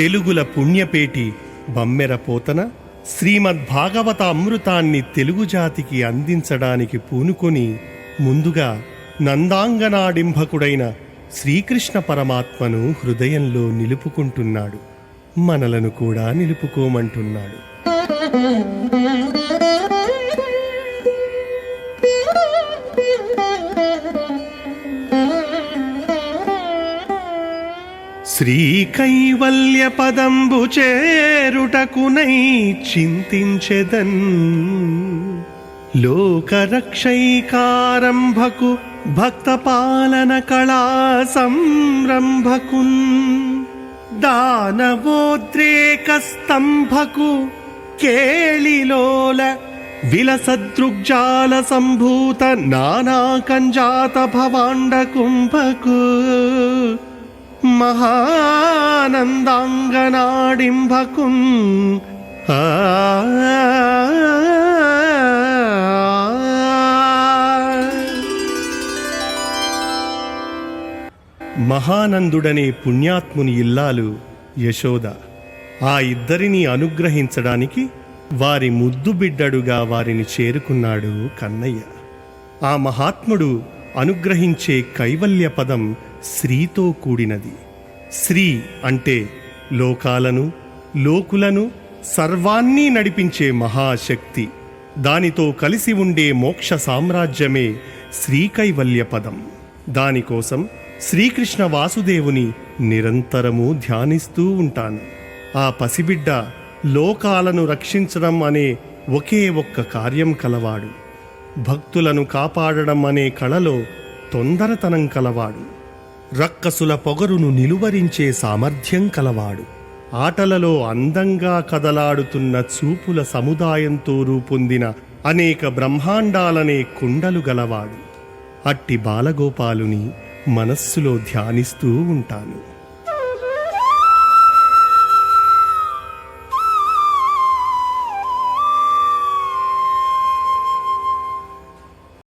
తెలుగుల పుణ్యపేటి బమ్మెర పోతన శ్రీమద్భాగవత అమృతాన్ని తెలుగు జాతికి అందించడానికి పూనుకొని ముందుగా నందాంగనాడింభకుడైన శ్రీకృష్ణ పరమాత్మను హృదయంలో నిలుపుకుంటున్నాడు. మనలను కూడా నిలుపుకోమంటున్నాడు. శ్రీకైవల్య పదంబు చేరుటకునై చింతించెదన్. లోకరక్షైకారంభకు భక్త పాలన కళా సంరంభకున్ దానవోద్రేక స్తంభకు కేళిలోల విలసదృగ్జాల సంభూత నానా కంజాత భవాండ కుంభకు. మహానందాంగనాడింభకుం మహానందుడనే పుణ్యాత్ముని ఇల్లాలు యశోద ఆ ఇద్దరిని అనుగ్రహించడానికి వారి ముద్దు బిడ్డడుగా వారిని చేరుకున్నాడు కన్నయ్య ఆ మహాత్ముడు అనుగ్రహించే కైవల్య పదం శ్రీతో కూడినది. శ్రీ అంటే లోకాలను లోకులను సర్వాన్నీ నడిపించే మహాశక్తి. దానితో కలిసి ఉండే మోక్ష సామ్రాజ్యమే శ్రీకైవల్య పదం. దానికోసం శ్రీకృష్ణ వాసుదేవుని నిరంతరము ధ్యానిస్తూ ఉంటాను. ఆ పసిబిడ్డ లోకాలను రక్షించడం అనే ఒకే ఒక్క కార్యం కలవాడు. భక్తులను కాపాడడం అనే కళలో తొందరతనం కలవాడు. రక్కసుల పొగరును నిలువరించే సామర్థ్యం కలవాడు. ఆటలలో అందంగా కదలాడుతున్న చూపుల సముదాయంతో రూపొందిన అనేక బ్రహ్మాండాలనే కుండలు గలవాడు. అట్టి బాలగోపాలుని మనస్సులో ధ్యానిస్తూ ఉంటాను.